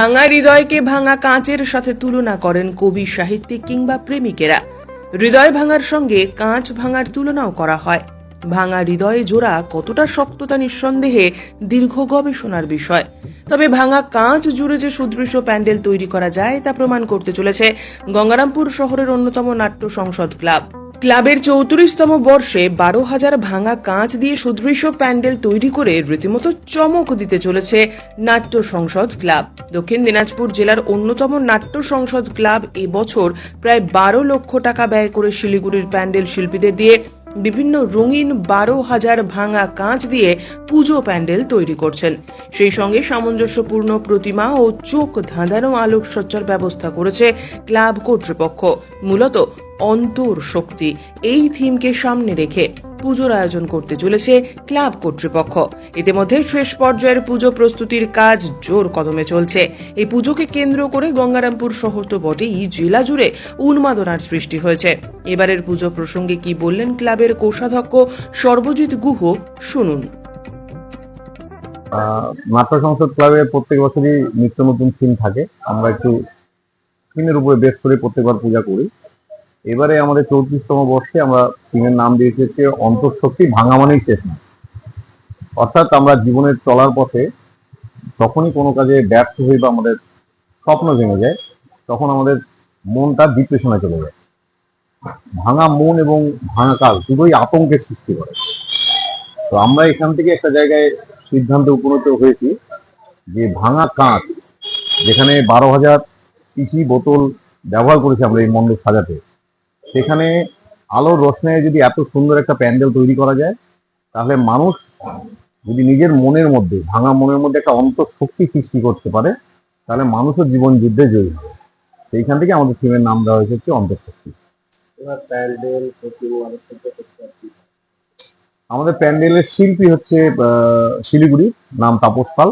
ভাঙা হৃদয়কে ভাঙা কাঁচের সাথে তুলনা করেন কবি, সাহিত্যিক কিংবা প্রেমিকেরা। হৃদয় ভাঙার সঙ্গে কাঁচ ভাঙার তুলনাও করা হয়। ভাঙা হৃদয়ে জোড়া কতটা শক্ততা নিঃসন্দেহে দীর্ঘ গবেষণার বিষয়। তবে ভাঙা কাঁচ জুড়ে যে সুদৃশ্য প্যান্ডেল তৈরি করা যায় তা প্রমাণ করতে চলেছে গঙ্গারামপুর শহরের অন্যতম নাট্য সংসদ ক্লাব। ক্লাবের চৌত্রিশতম বর্ষে বারো হাজার ভাঙা কাঁচ দিয়ে সুদৃশ্য প্যান্ডেল তৈরি করে রীতিমতো চমক দিতে চলেছে নাট্য সংসদ ক্লাব। দক্ষিণ দিনাজপুর জেলার অন্যতম নাট্য সংসদ ক্লাব এবছর প্রায় বারো লক্ষ টাকা ব্যয় করে শিলিগুড়ির প্যান্ডেল শিল্পীদের দিয়ে বিভিন্ন রঙিন বারো হাজার ভাঙা কাঁচ দিয়ে পুজো প্যান্ডেল তৈরি করছেন। সেই সঙ্গে সামঞ্জস্যপূর্ণ প্রতিমা ও চোখ ধাঁধানো আলোকসজ্জার ব্যবস্থা করেছে ক্লাব কর্তৃপক্ষ। মূলত অন্তর শক্তি, এই থিমকে সামনে রেখে পুজোর আয়োজন করতে চলেছে ক্লাব কর্তৃপক্ষ। ইতিমধ্যে শেষ পর্যায়ের পুজো প্রস্তুতির কাজ জোর কদমে চলছে। এই পুজোকে কেন্দ্র করে গঙ্গারামপুর শহর তো বটেই, জেলা জুড়ে উন্মাদনার সৃষ্টি হয়েছে। এবারের পুজো প্রসঙ্গে কি বললেন ক্লাবের কোষাধ্যক্ষ সর্বজিৎ গুহ, শুনুন। নাট্য সংসদ ক্লাবে প্রত্যেক বছরই নিত্য নতুন থিম থাকে। আমরা একটু থিমের উপরে বেশ করে প্রত্যেকবার পূজা করি। এবারে আমাদের চৌত্রিশতম বর্ষে আমরা থিমের নাম দিয়েছি হচ্ছে অন্তঃশক্তি ভাঙা মানেই শেষ না অর্থাৎ আমরা জীবনের চলার পথে যখনই কোনো কাজে ব্যর্থ হই বা আমাদের স্বপ্ন ভেঙে যায়, তখন আমাদের মনটা ডিপ্রেশনে চলে যায়। ভাঙা মন এবং ভাঙা কাজ দুটোই আতঙ্কের সৃষ্টি করে। তো আমরা এখান থেকে একটা জায়গায় সিদ্ধান্তে উপনীত হয়েছি যে ভাঙা কাঁচ যেখানে বারো হাজার সিসি বোতল ব্যবহার করেছি আমরা এই মণ্ডপ সাজাতে। সেখানে আলোর রোশনায় যদি এত সুন্দর একটা প্যান্ডেল তৈরি করা যায় তাহলে মানুষ যদি নিজের মনের মধ্যে ভাঙা মনের মধ্যে একটা অন্তর শক্তি সৃষ্টি করতে পারে তাহলে মানুষের জীবন যুদ্ধে জয়ী হবে। সেইখান থেকে আমাদের থিমের নাম দেওয়া হয়েছে হচ্ছে অন্তর্শক্তি প্যান্ডেল আমাদের প্যান্ডেলের শিল্পী হচ্ছে শিলিগুড়ি নাম তাপস পাল।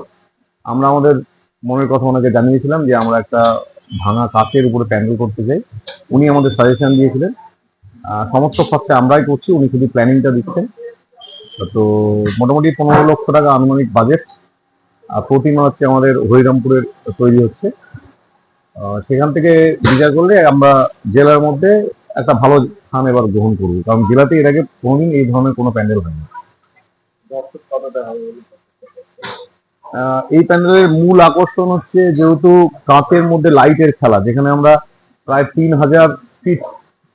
আমরা আমাদের মনের কথা ওনাকে জানিয়েছিলাম যে আমরা একটা ভাঙা কাচের উপরে প্যান্ডেল করতে চাই উনি আমাদের সাজেশন দিয়েছিলেন। সমস্ত খরচা আমরাই করছি, উনি শুধু প্ল্যানিংটা দিচ্ছেন। তো মোটামুটি পনেরো লক্ষ টাকা আনুমানিক বাজেট আর প্রতিমা হচ্ছে আমাদের হরিরামপুরের তৈরি হচ্ছে। সেখান থেকে বিচার করলে আমরা জেলার মধ্যে একটা ভালো স্থান এবার গ্রহণ করব। কারণ জেলাতে এর আগে কোনোদিন এই ধরনের কোনো প্যান্ডেল হয়নি। এই প্যান্ডেলের মূল আকর্ষণ হচ্ছে যেহেতু কাঁচের মধ্যে লাইটের খেলা, যেখানে আমরা প্রায় তিন হাজার ফিট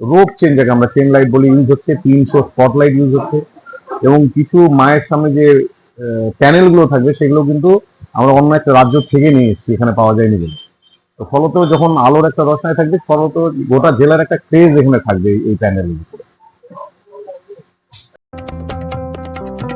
রোপ চেন যাকে আমরা চেন লাইট বলে ইউজ হচ্ছে, তিনশো স্পট লাইট ইউজ হচ্ছে এবং কিছু মায়ের সামনে যে প্যানেলগুলো থাকবে, সেগুলো কিন্তু আমরা অন্য একটা রাজ্য থেকে নিয়ে এসেছি, এখানে পাওয়া যায়নি বলে। তো ফলত যখন আলোর একটা রসনায় থাকবে, ফলত গোটা জেলার একটা ক্রেজ এখানে থাকবে এই- এই প্যানেলের উপরে।